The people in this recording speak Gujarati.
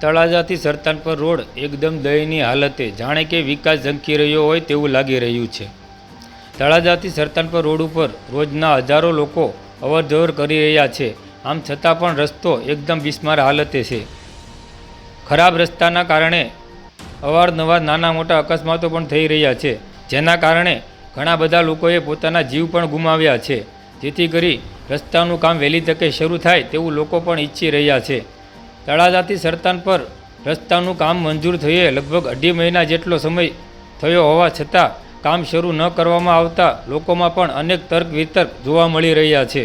તળાજાથી સરતાનપર રોડ એકદમ દયનીય હાલતે જાણે કે વિકાસ ઝંખી રહ્યો હોય તેવું લાગી રહ્યું છે. તળાજાથી સરતાનપર રોડ ઉપર રોજના હજારો લોકો અવરજવર કરી રહ્યા છે. આમ છતાં પણ રસ્તો એકદમ બિસ્માર હાલતે છે. ખરાબ રસ્તાના કારણે અવારનવાર નાના મોટા અકસ્માતો પણ થઈ રહ્યા છે, જેના કારણે ઘણા બધા લોકોએ પોતાના જીવ પણ ગુમાવ્યા છે. જેથી કરી રસ્તાનું કામ વહેલી તકે શરૂ થાય તેવું લોકો પણ ઈચ્છી રહ્યા છે. તળાજાથી સરતાન પર રસ્તાનું કામ મંજૂર થયે લગભગ અઢી મહિના જેટલો સમય થયો હોવા છતાં કામ શરૂ ન કરવામાં આવતા લોકોમાં પણ અનેક તર્ક વિતર્ક જોવા મળી રહ્યા છે.